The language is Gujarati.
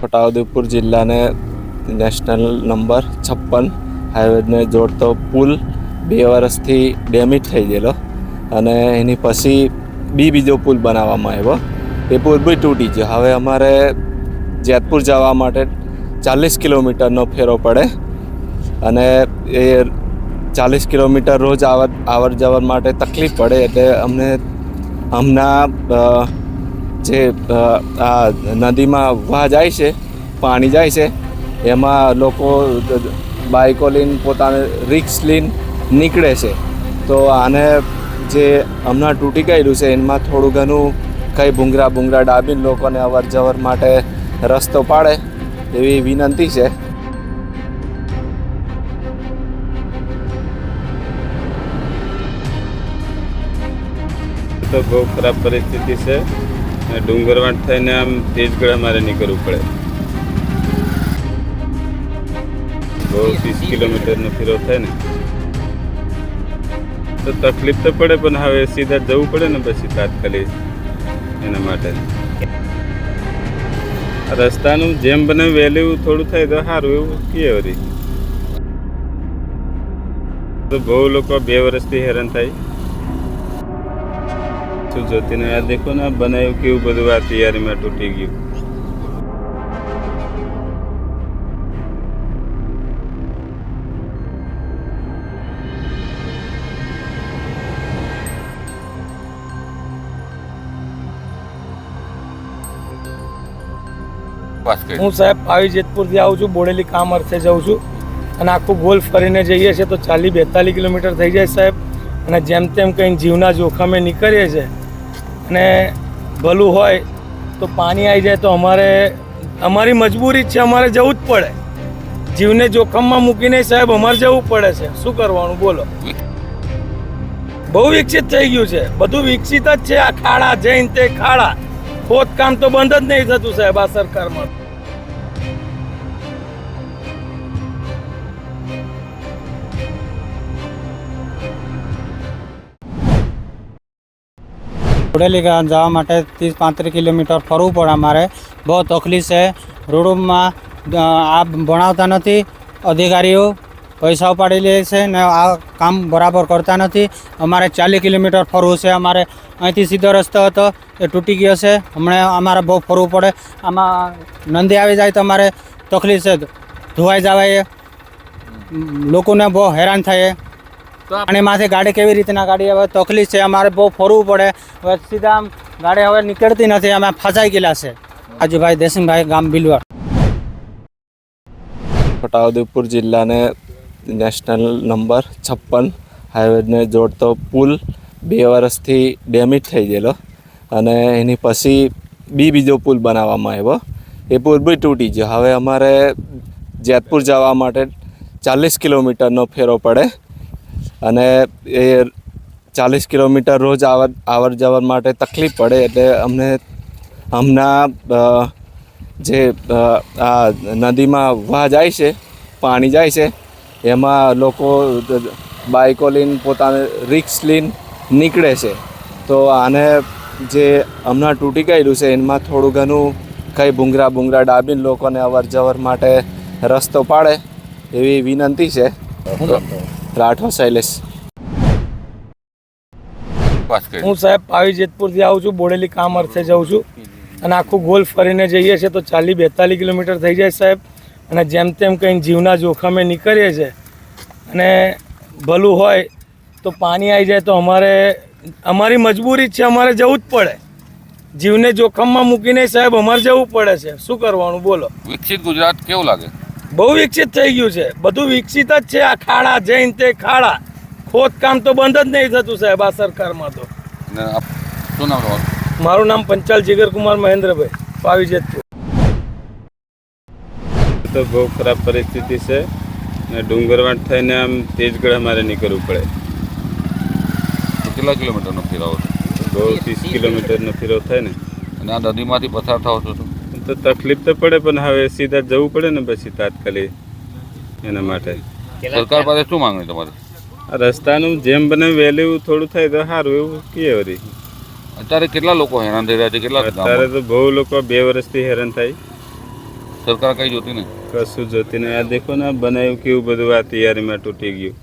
છોટાઉદેપુર જિલ્લાને નેશનલ નંબર છપ્પન હાઈવેને જોડતો પુલ બે વર્ષથી ડેમેજ થઈ ગયેલો અને એની પછી બી બીજો પુલ બનાવવામાં આવ્યો. એ પુલ બી તૂટી ગયો. હવે અમારે જેતપુર જવા માટે ચાલીસ કિલોમીટરનો ફેરો પડે અને એ ચાલીસ કિલોમીટર રોજ આવર આવર જવર માટે તકલીફ પડે એટલે અમને હમણાં જે આ નદીમાં વહા જાય છે, પાણી જાય છે, એમાં લોકો બાઇકો લઈને પોતાને રિક્સ લઈને નીકળે છે. તો આને જે હમણાં તૂટી ગયેલું છે, એમાં થોડું ઘણું કંઈ ભૂંગરા ભૂંગરા ડાબીને લોકોને અવર જવર માટે રસ્તો પાડે એવી વિનંતી છે. તો બહુ ખરાબ પરિસ્થિતિ છે. ડુંગરવાટ થઈને આમ તેજગઢ મારે નીકળવું પડે. બહુ ત્રીસ કિલોમીટરનો ફેરો થાય ને તો તકલીફ તો પડે પણ હવે સીધા જવું પડે ને પછી તાત્કાલિક એના માટે. રસ્તાનું જેમ બને વહેલું થોડું થાય તો સારું એવું કીએ વળી. તો બહુ લોકો બે વર્ષથી હેરાન થાય. શું જતી નહીં આ દેખો ને બનાવ્યું કેવું બધું આ તૈયારીમાં તૂટી ગયું. હું સાહેબ આવી જેતપુરથી આવું છું બોડેલી કામ અર્થે જાઉં છું. અને આખું ગોલ ફરીને જઈએ છીએ તો ચાલીસ બેતાલીસ કિલોમીટર થઈ જાય સાહેબ. અને જેમ તેમ કંઈ જીવના જોખમે નીકળીએ છીએ અને ભલું હોય તો પાણી આવી જાય તો અમારે, અમારી મજબૂરી છે, અમારે જવું જ પડે. જીવને જોખમમાં મૂકીને સાહેબ અમારે જવું પડે છે. શું કરવાનું? બોલો. બહુ વિકસિત થઈ ગયું છે. બધું વિકસિત જ છે. આ ખાડા, જૈન તે ખાડા. ખોદકામ તો બંધ જ નહીં થતું સાહેબ આ સરકારમાં. બોડેલી ગામ જવા માટે ત્રીસ પાંત્રીસ કિલોમીટર ફરવું પડે અમારે. બહુ તકલીફ છે. રોડમાં આ ભણાવતા નથી. અધિકારીઓ પૈસા ઉપાડી લે છે ને આ કામ બરાબર કરતા નથી. અમારે ચાલીસ કિલોમીટર ફરવું છે. અમારે અહીંથી સીધો રસ્તો હતો, એ તૂટી ગયો છે. હમણાં અમારે બહુ ફરવું પડે. આમાં નંદી આવી જાય તો અમારે તકલીફ છે. ધોવાઈ જવાય. લોકોને બહુ હેરાન થાય. અને માથે ગાડી કેવી રીતના ગાડી હવે તકલીફ છે અમારે બહુ ફરવું પડે. હવે સીધા આમ ગાડી હવે નીકળતી નથી અમે ફસાઈ ગયેલા છે. આજુભાઈ દેસિંગભાઈ ગામ બિલવા છોટાઉદેપુર જિલ્લાને નેશનલ નંબર છપ્પન હાઈવેને જોડતો પુલ બે વર્ષથી ડેમેજ થઈ ગયેલો. અને એની પછી બી બીજો પુલ બનાવવામાં આવ્યો. એ પુલ બી તૂટી ગયો. હવે અમારે જેતપુર જવા માટે ચાલીસ કિલોમીટરનો ફેરો પડે. અને એ ચાલીસ કિલોમીટર રોજ આવર આવર જવર માટે તકલીફ પડે એટલે અમને, હમણાં જે આ નદીમાં વહા જાય છે, પાણી જાય છે, એમાં લોકો બાઇકો લઈને પોતાને રિક્સ લઈને નીકળે છે. તો આને જે હમણાં તૂટી ગયેલું છે, એમાં થોડું ઘણું કંઈ ભૂંગરા ભૂંગરા ડાબીને લોકોને અવર જવર માટે રસ્તો પાડે એવી વિનંતી છે. રાઠવા શૈલેષ. હું સાહેબ પાવી જેતપુરથી આવું છું બોડેલી કામ અર્થે જાઉં છું. અને આખું ગોલ ફરીને જઈએ છીએ તો ચાલી બેતાલીસ કિલોમીટર થઈ જાય સાહેબ. અને જેમ તેમ કંઈ જીવના જોખમે નીકળીએ છીએ અને ભલું હોય તો પાણી આવી જાય તો અમારે અમારી મજબૂરી છે અમારે જવું જ પડે. જીવને જોખમમાં મૂકીને સાહેબ અમારે જવું પડે છે. શું કરવાનું? બોલો. વિકસિત ગુજરાત કેવું લાગે? બહુ વિકસિત થઈ ગયું છે. બધું વિકસિત જ છે. આ ખાડા જૈન તે ખાડા. ખોદકામ તો બંધ જ નહીં થતું સાહેબ આ સરકારમાં તો. શું નામ મારું નામ પંચાલ જીગરકુમાર મહેન્દ્રભાઈ પાવી જેતપુર તો બહુ ખરાબ પરિસ્થિતિ છે ને ડુંગરવાટ થઈને આમ તેજગઢ અમારે નીકળવું પડે. તો કેટલા કિલોમીટરનો ફેરાવો છો? બહુ ત્રીસ કિલોમીટરનો ફેરો થાય ને. અને આ નદીમાંથી પસાર થાવ છો તો તકલીફ તો પડે પણ હવે સીધા જવું પડે ને પછી તાત્કાલિક એના માટે. સરકાર પાસે શું માંગણી તમારી? રસ્તાનું જેમ બને વહેલું થોડું થાય તો સારું એવું કહીએ વળી. અત્યારે કેટલા લોકો હેરાન થઈ રહ્યા છે? કેટલા અત્યારે તો બહુ લોકો બે વર્ષથી હેરાન થાય. સરકાર કઈ જોતી નહીં? કશું જોતી નહીં. આ દેખો ને બનાવ્યું કેવું બધું આ તૈયારીમાં તૂટી ગયું.